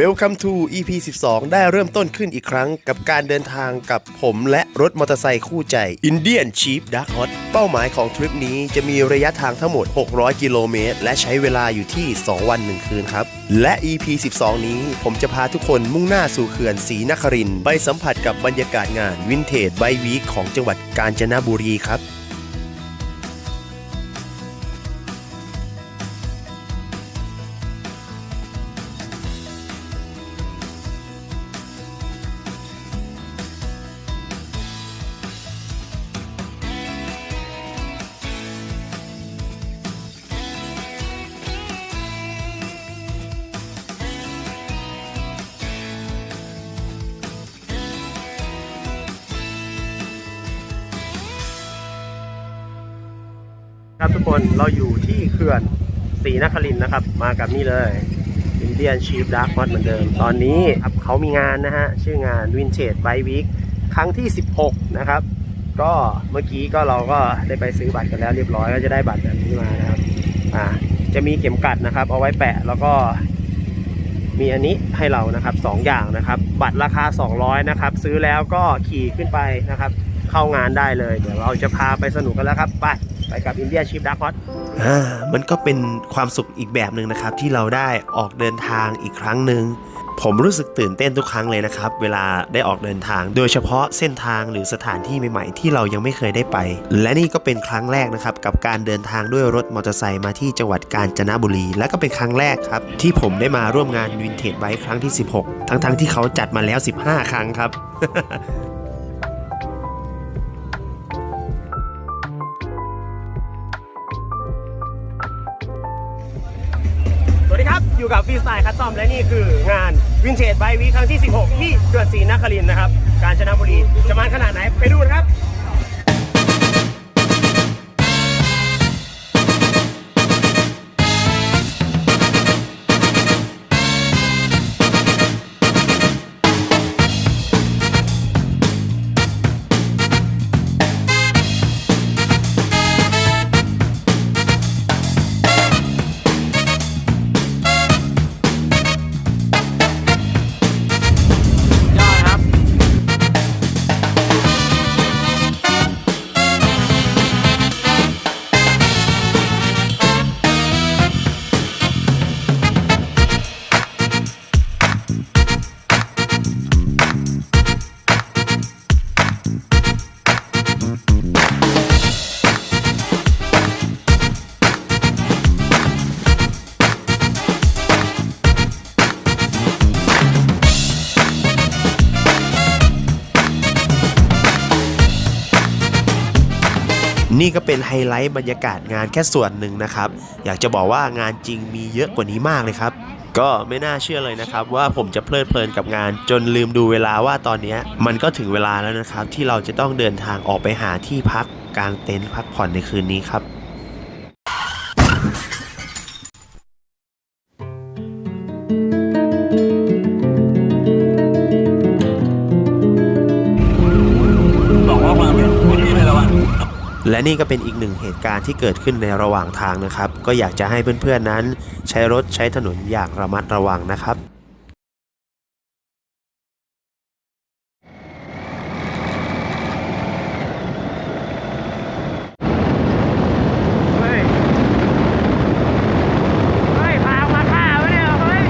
Welcome to EP 12 ได้เริ่มต้นขึ้นอีกครั้งกับการเดินทางกับผมและรถมอเตอร์ไซค์คู่ใจ Indian Chief Dark Hot เป้าหมายของทริปนี้จะมีระยะทางทั้งหมด 600 กิโลเมตร และใช้เวลาอยู่ที่ 2 วัน 1 คืนครับ และ EP 12 นี้ผมจะพาทุกคนมุ่งหน้าสู่เขื่อนศรีนครินไปสัมผัสกับบรรยากาศงานวินเทจไบวีคของจังหวัดกาญจนบุรีครับ ครับทุกคนเราอยู่ที่เขื่อนศรีนครินนะครับ มากับนี่เลย Indian Chief Dark Hot เหมือนเดิม ตอนนี้ครับเขามีงานนะฮะ ชื่องาน Vintage Bike Week ครั้งที่ 16 นะครับ ก็เมื่อกี้ก็เราก็ได้ไปซื้อบัตรกันแล้วเรียบร้อย ก็จะได้บัตรแบบนี้มานะครับอ่าจะมีเข็มกัดนะครับ เอาไว้แปะแล้วก็มีอันนี้ให้เรานะครับสองอย่างนะครับ บัตรราคา 200 นะครับ ซื้อแล้วก็ขี่ขึ้นไปนะครับ เข้างานได้เลย เดี๋ยวเราจะพาไปสนุกกันแล้วครับ ไป ไปกับอินเดียชิฟดักฮอตอ่ามันก็เป็นความสุขอีกแบบหนึ่งนะครับ ที่เราได้ออกเดินทางอีกครั้งหนึ่งผมรู้สึกตื่นเต้นทุกครั้งเลยนะครับ เวลาได้ออกเดินทาง โดยเฉพาะเส้นทางหรือสถานที่ใหม่ๆ ที่เรายังไม่เคยได้ไป และนี่ก็เป็นครั้งแรกนะครับ กับการเดินทางด้วยรถมอเตอร์ไซค์มาที่จังหวัดกาญจนบุรี และก็เป็นครั้งแรกครับ ที่ผมได้มาร่วมงานวินเทจไบค์ครั้งที่ 16 ทั้งๆที่เขาจัดมาแล้ว 15 ครั้งครับ อยู่กับฟีสไตล์คัสตอมและนี่คืองานวินเทจไบวีครั้งที่ 16 ที่เขื่อนศรีนครินนะครับ กาญจนบุรีจะมันขนาดไหนไปดูนะครับ นี่ก็เป็นไฮไลท์บรรยากาศงานแค่ส่วนหนึ่งนะครับ อยากจะบอกว่างานจริงมีเยอะกว่านี้มากเลยครับ ก็ไม่น่าเชื่อเลยนะครับ ว่าผมจะเพลิดเพลินกับงาน จนลืมดูเวลาว่าตอนนี้มันก็ถึงเวลาแล้วนะครับ ที่เราจะต้องเดินทางออกไปหาที่พักกางเต็นท์พักผ่อนในคืนนี้ครับ และนี่ก็เป็นอีกหนึ่งเหตุการณ์ที่เกิดขึ้นในระหว่างทางนะครับ ก็อยากจะให้เพื่อนๆนั้น ใช้รถใช้ถนนอย่างระมัดระวังนะครับ เฮ้ย เฮ้ยพามาฆ่าวะเนี่ย เฮ้ย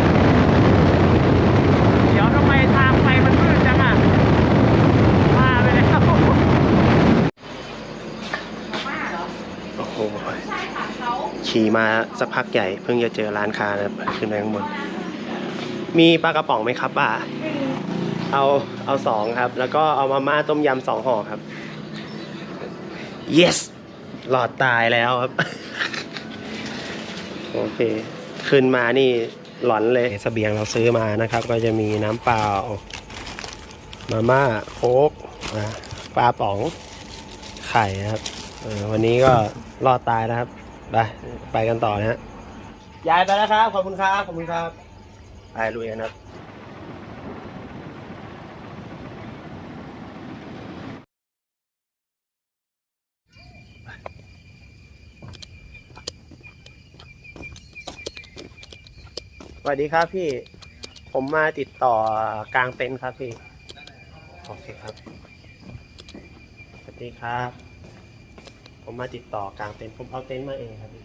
เดี๋ยวทำไมทางไปมันมืดจังอะพาไปแล้ว โอ้โห ขี่มาสักพักใหญ่เพิ่งจะเจอร้านค้านะครับขึ้นไปข้างบน มีปลากระป๋องไหมครับป้าเอาเอาสองครับ แล้วก็เอามาม่าต้มยำสองห่อครับ yes หลอดตายแล้วครับ โอเค ขึ้นมานี่หลอนเลยเสบียงเราซื้อมานะครับ ก็จะมีน้ำเปล่า มาม่าโค้กปลาป๋องไข่ครับวันนี้ก็รอดตายนะครับ ไปไปกันต่อนะฮะยายไปแล้วครับ ขอบคุณครับ ขอบคุณครับ ไปลุยกันครับสวัสดีครับพี่ ผมมาติดต่อกลางเต็นท์ครับพี่ โอเคครับ สวัสดีครับ ผมมาติดต่อกลางเต็นท์ผมเอาเต็นท์มาเองครับพี่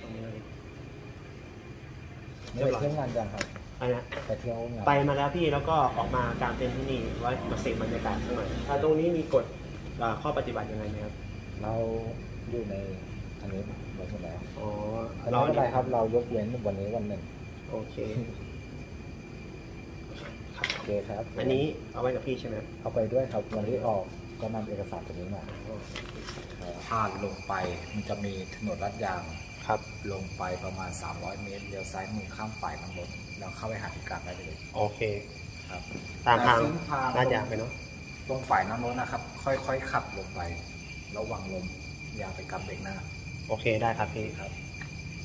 ตรงนี้เลยไม่ได้เที่ยวงานยังครับไปนะไปเที่ยวงานไปมาแล้วพี่แล้วก็ออกมากลางเต็นท์ที่นี่ไว้มาเสพบรรยากาศสักหน่อยอ่าตรงนี้มีกฎอ่าข้อปฏิบัติยังไงไหมครับเราอยู่ในอันนี้หมดแล้วอ๋อแต่ไม่เป็นไรครับเรายกเว้นวันนี้วันหนึ่งโอเคโอเคครับอันนี้เอาไว้กับพี่ใช่ไหมครับเอาไปด้วยครับวันที่ออก ก็นำเอกสารตัวนี้มาผ่านลงไปมันจะมีถนนลาดยางครับ ลงไปประมาณ 300 เมตรเลี้ยวซ้ายมือข้ามฝ่ายน้ำรถแล้วเข้าไปหาที่กลางได้เลยโอเคครับตามทางแต่เส้นทางลาดยางไปเนาะตรงฝ่ายน้ำรถนะครับ ค่อยๆขับลงไป ระวังลมอย่าไปกำเบรกหน้า โอเคได้ครับพี่ครับ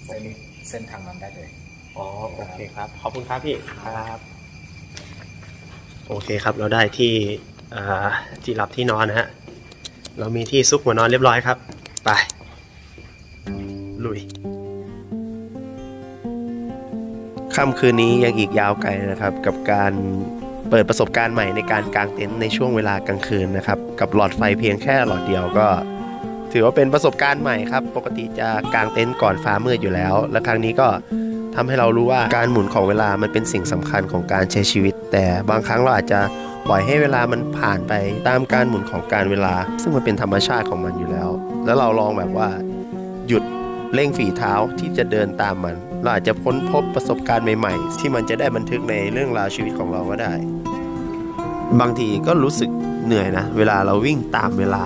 เส้นเส้นทางนั้นได้เลยอ๋อโอเคครับ ขอบคุณครับพี่ครับ โอเคครับเราได้ที่อ่า ที่หลับที่นอนนะฮะ เรามีที่ซุกหัวนอนเรียบร้อยครับ ไป ลุยค่ำคืนนี้ยังอีกยาวไกลนะครับ กับการเปิดประสบการณ์ใหม่ในการกางเต็นท์ในช่วงเวลากลางคืนนะครับ กับหลอดไฟเพียงแค่หลอดเดียวก็ ถือว่าเป็นประสบการณ์ใหม่ครับ ปกติจะกางเต็นท์ก่อนฟ้ามืดอยู่แล้ว และครั้งนี้ก็ ทำให้เรารู้ว่าการหมุนของเวลามันเป็นสิ่งสำคัญของการใช้ชีวิต แต่บางครั้งเราอาจจะปล่อยให้เวลามันผ่านไปตามการหมุนของการเวลา ซึ่งมันเป็นธรรมชาติของมันอยู่แล้ว แล้วเราลองแบบว่า หยุดเร่งฝีเท้าที่จะเดินตามมัน เราอาจจะค้นพบประสบการณ์ใหม่ ๆ ที่มันจะได้บันทึกในเรื่องราวชีวิตของเราก็ได้ บางทีก็รู้สึกเหนื่อยนะ เวลาเราวิ่งตามเวลา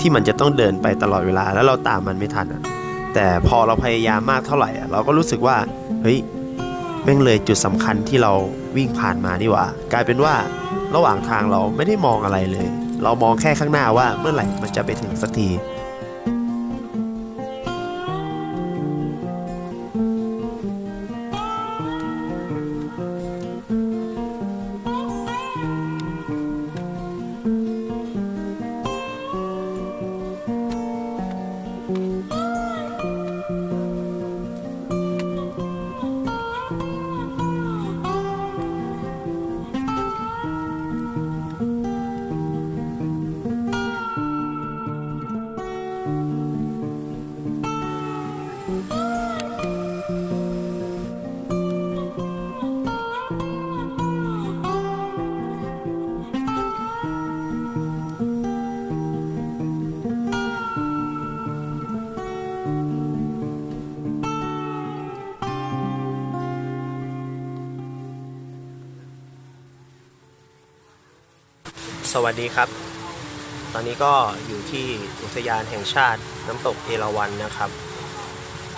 ที่มันจะต้องเดินไปตลอดเวลาแล้วเราตามมันไม่ทันอะ แต่พอเราพยายามมากเท่าไหร่เราก็รู้สึกว่าเฮ้ยแม่งเลยจุดสำคัญที่เราวิ่งผ่านมานี่หว่ากลายเป็นว่าระหว่างทางเราไม่ได้มองอะไรเลย เรามองแค่ข้างหน้าว่าเมื่อไหร่มันจะไปถึงสักที วัสดีครับ ตอนนี้ก็อยู่ที่อุทยานแห่งชาติน้ำตกเอราวัณนะครับ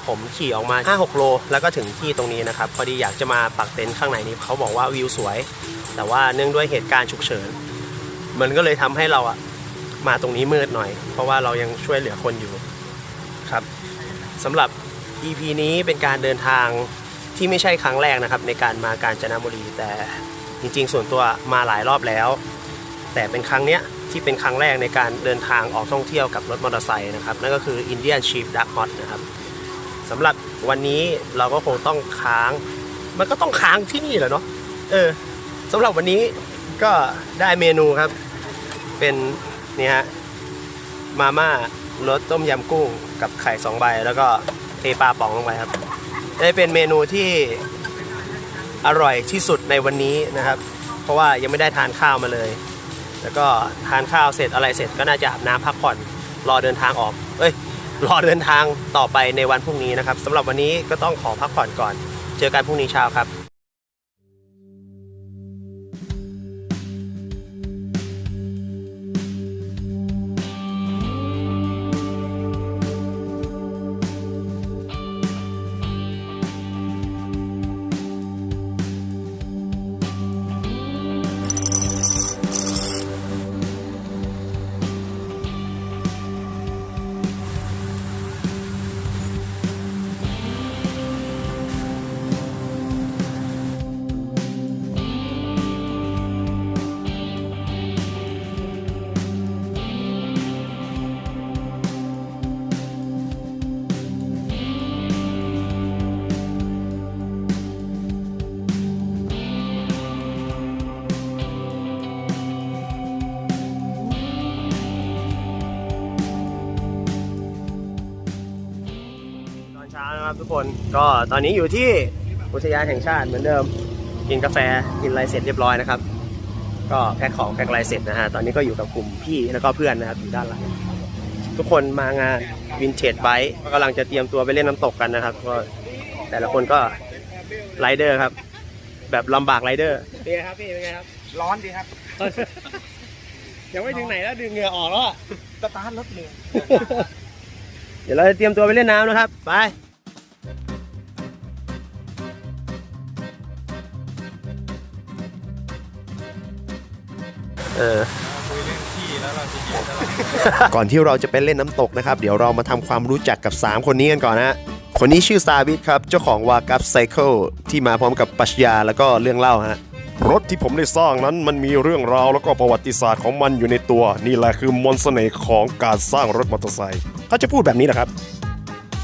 ผมขี่ออกมา 5-6 โล แล้วก็ถึงที่ตรงนี้นะครับ พอดีอยากจะมาปักเต็นท์ข้างในนี้เขาบอกว่าวิวสวย แต่ว่าเนื่องด้วยเหตุการณ์ฉุกเฉิน มันก็เลยทำให้เราอะมาตรงนี้มืดหน่อย เพราะว่าเรายังช่วยเหลือคนอยู่ครับสำหรับ EP นี้เป็นการเดินทางที่ไม่ใช่ครั้งแรกนะครับ ในการมาการจนบุรีแต่จริงๆ ส่วนตัวมาหลายรอบแล้ว แต่เป็นครั้งเนี้ยที่เป็นครั้งแรกในการเดินทางออกท่องเที่ยวกับรถมอเตอร์ไซค์นะครับ นั่นก็คือ Indian Sheep Duck Hot นะครับสำหรับวันนี้เราก็คงต้องค้าง มันก็ต้องค้างที่นี่แหละเนาะเออสำหรับวันนี้ก็ได้เมนูครับ เป็นนี่ฮะมาม่ารสต้มยำกุ้งกับไข่สองใบ แล้วก็เทปลาป๋องลงไปครับ ได้เป็นเมนูที่อร่อยที่สุดในวันนี้นะครับ เพราะว่ายังไม่ได้ทานข้าวมาเลย แล้วก็ทานข้าวเสร็จอะไรเสร็จก็น่าจะอาบน้ำพักผ่อนรอเดินทางออก เอ้ย รอเดินทางต่อไปในวันพรุ่งนี้นะครับสำหรับวันนี้ก็ต้องขอพักผ่อนก่อน เจอกันพรุ่งนี้เช้าครับ คนก็ตอนนี้อยู่ที่อุทยานแห่งชาติเหมือนเดิม กินกาแฟกินอะไรเสร็จเรียบร้อยนะครับ ก็แพ็คของแพ็คอะไรเสร็จนะฮะตอนนี้ก็อยู่กับกลุ่มพี่แล้วก็เพื่อนนะครับอยู่ด้านหลังทุกคนมางานวินเทจไบค์กำลังจะเตรียมตัวไปเล่นน้ำตกกันนะครับ ก็แต่ละคนก็ไรเดอร์ครับ แบบลำบากไรเดอร์เป็นไงครับพี่เป็นไงครับ ร้อนดีครับ ยังไม่ถึงไหนแล้วดึงเหงื่อออกแล้วอะสตาร์ทรถเลย เดี๋ยวเราจะเตรียมตัวไปเล่นน้ำนะครับ ไป เออก่อนที่เราจะไปเล่นน้ำตกนะครับ เดี๋ยวเรามาทำความรู้จักกับ 3 คนนี้กันก่อนนะฮะคนนี้ชื่อซาบิทครับ เจ้าของวากับไซเคิลที่มาพร้อมกับปรัชญาแล้วก็เรื่องเล่าฮะรถที่ผมได้สร้างนั้นมันมีเรื่องราวแล้วก็ประวัติศาสตร์ของมันอยู่ในตัว นี่แหละคือมนต์เสน่ห์ของการสร้างรถมอเตอร์ไซค์เขาจะพูดแบบนี้นะครับ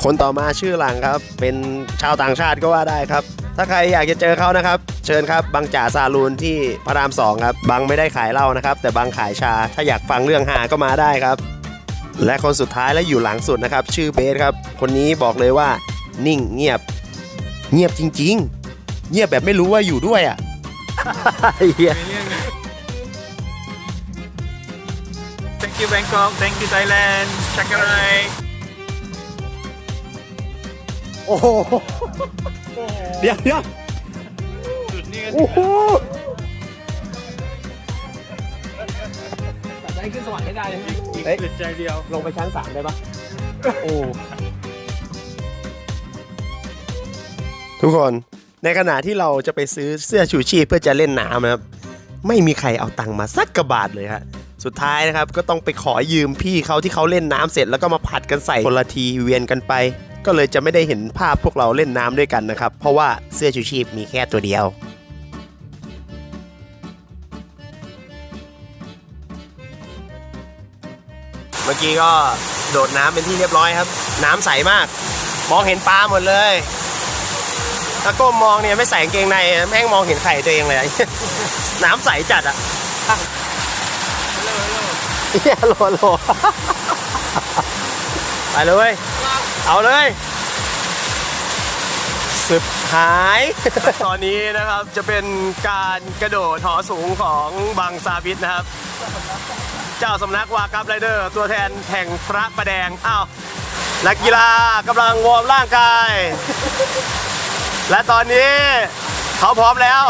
คนต่อมาชื่อหลังครับ เป็นชาวต่างชาติก็ว่าได้ครับ ถ้าใครอยากจะเจอเขานะครับ เชิญครับบางจ่าซาลูนที่พระรามสองครับบางไม่ได้ขายเหล้านะครับ แต่บางขายชาถ้าอยากฟังเรื่องหาก็มาได้ครับ และคนสุดท้ายและอยู่หลังสุดนะครับ ชื่อเบสครับ คนนี้บอกเลยว่า นิ่งเงียบ เงียบจริง ๆ เงียบแบบไม่รู้ว่าอยู่ด้วยอะเหี้ย thank you Bangkok thank you Thailand ชักกะไรโอ้โห เดี๋ยวเดี๋ยวจุดนี้ก็โอ้โหได้ขึ้นสวรรค์ไม่ได้เลยเฮ้ยจุดใจเดียวลงไปชั้นสามได้ปะโอ้ทุกคนในขณะที่เราจะไปซื้อเสื้อชูชีพเพื่อจะเล่นน้ำนะครับ ไม่มีใครเอาตังค์มาสักกระบาทเลยฮะสุดท้ายนะครับก็ต้องไปขอยืมพี่เขาที่เขาเล่นน้ำเสร็จแล้วก็มาผัดกันใส่คนละทีเวียนกันไป ก็เลยจะไม่ได้เห็นภาพพวกเราเล่นน้ำด้วยกันนะครับ เพราะว่าเสื้อชูชีพมีแค่ตัวเดียวเมื่อกี้ก็โดดน้ำเป็นที่เรียบร้อยครับ น้ำใสมาก มองเห็นปลาหมดเลยถ้าก้มมองเนี่ยไม่ใส่กางเกงในแม่งมองเห็นไข่ตัวเองเลย น้ำใสจัดอะเฮียโลโลไปเลย เอาเลยสุดท้าย ตอนนี้นะครับจะเป็นการกระโดดหอสูงของบังซาบิทนะครับ เจ้าสำนักวากับไรเดอร์ ตัวแทนแห่งพระประแดง อ้าวนักกีฬากำลังวอร์มร่างกาย และตอนนี้เขาพร้อมแล้ว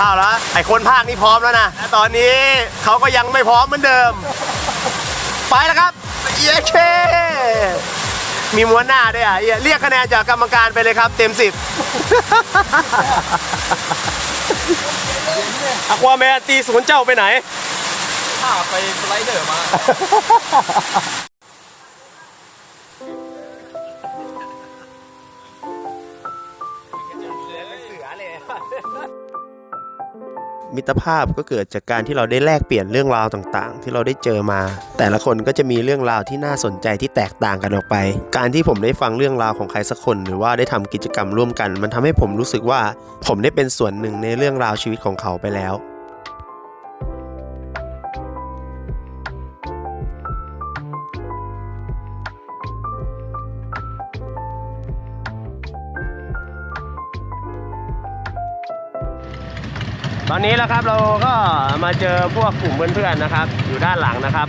อ้าวแล้วไอคนภาคนี่พร้อมแล้วนะและตอนนี้เขาก็ยังไม่พร้อมเหมือนเดิม ไปแล้วครับ เย้เค มีม้วนหน้าด้วยอะเหี้ยเรียกคะแนนจากกรรมการไปเลยครับ เต็มสิบอควาแมนตีศูนย์เจ้าไปไหน ข้าไปสไลเดอร์มา มิตรภาพก็เกิดจากการที่เราได้แลกเปลี่ยนเรื่องราวต่างๆ ที่เราได้เจอมา แต่ละคนก็จะมีเรื่องราวที่น่าสนใจที่แตกต่างกันออกไป การที่ผมได้ฟังเรื่องราวของใครสักคน หรือว่าได้ทำกิจกรรมร่วมกัน มันทำให้ผมรู้สึกว่าผมได้เป็นส่วนหนึ่งในเรื่องราวชีวิตของเขาไปแล้ว ตอนนี้แล้วครับเราก็มาเจอพวกกลุ่มเพื่อนๆนะครับ อยู่ด้านหลังนะครับ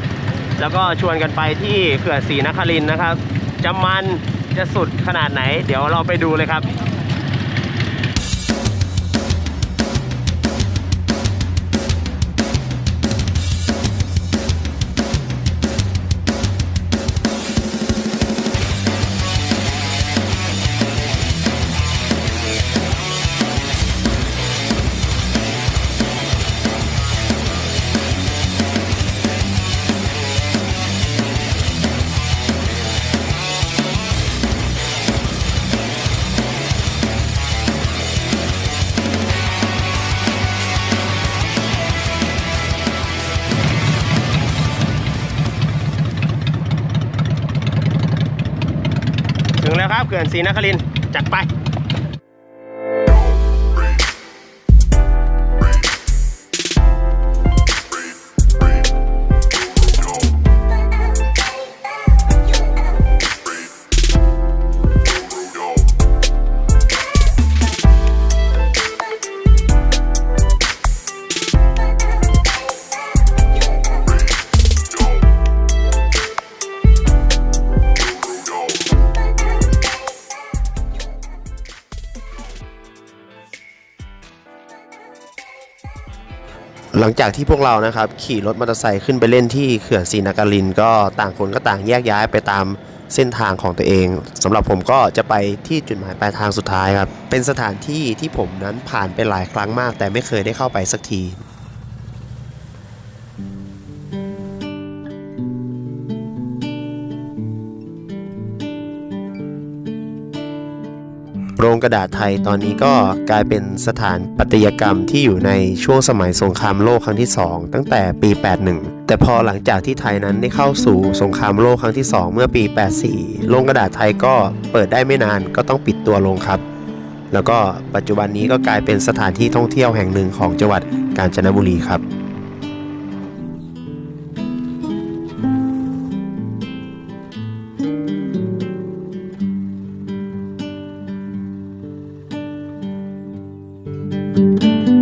แล้วก็ชวนกันไปที่เขื่อนศรีนครินนะครับ จะมันจะสุดขนาดไหน เดี๋ยวเราไปดูเลยครับ เขื่อนศรีนครินจัดไป ลังจากที่พวกเรานะครับขี่รถมอเตอร์ไซค์ขึ้นไปเล่นที่เขื่อนศรีนครินก็ต่างคนก็ต่างแยกย้ายไปตามเส้นทางของตัวเองสำหรับผมก็จะไปที่จุดหมายปลายทางสุดท้ายครับเป็นสถานที่ที่ผมนั้นผ่านไปหลายครั้งมาก แต่ไม่เคยได้เข้าไปสักที โรงกระดาษไทยตอนนี้ก็กลายเป็นสถานปัตยกรรมที่อยู่ในช่วงสมัยสงครามโลกครั้งที่ 2 ตั้งแต่ปี 81 แต่พอหลังจากที่ไทยนั้นได้เข้าสู่สงครามโลกครั้งที่ 2 เมื่อปี 84 โรงกระดาษไทยก็เปิดได้ไม่นานก็ต้องปิดตัวลงครับ แล้วก็ปัจจุบันนี้ก็กลายเป็นสถานที่ท่องเที่ยวแห่งหนึ่งของจังหวัดกาญจนบุรีครับ ที่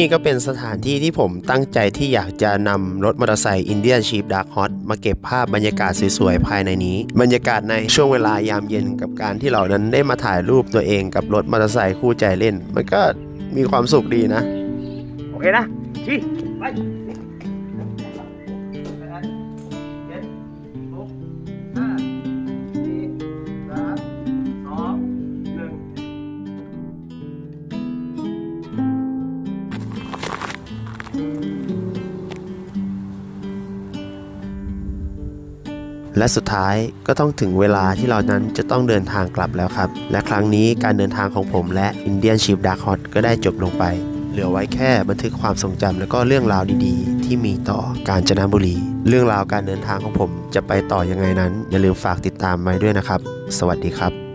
นี่ก็เป็นสถานที่ที่ผมตั้งใจที่อยากจะนำรถมอเตอร์ไซค์อินเดียนชีฟดักฮอตมาเก็บภาพบรรยากาศสวยๆ ภายในนี้ บรรยากาศในช่วงเวลายามเย็นกับการที่เหล่านั้นได้มาถ่ายรูปตัวเองกับรถมอเตอร์ไซค์คู่ใจเล่น มันก็มีความสุขดีนะ โอเคนะชี้ไป และสุดท้ายก็ต้องถึงเวลาที่เรานั้นจะต้องเดินทางกลับแล้วครับ และครั้งนี้การเดินทางของผมและ Indian Chief Dark Hot ก็ได้จบลงไป เหลือไว้แค่บันทึกความทรงจำและก็เรื่องราวดีๆ ที่มีต่อการจนบุรี เรื่องราวการเดินทางของผมจะไปต่อยังไงนั้น อย่าลืมฝากติดตามไว้ด้วยนะครับ สวัสดีครับ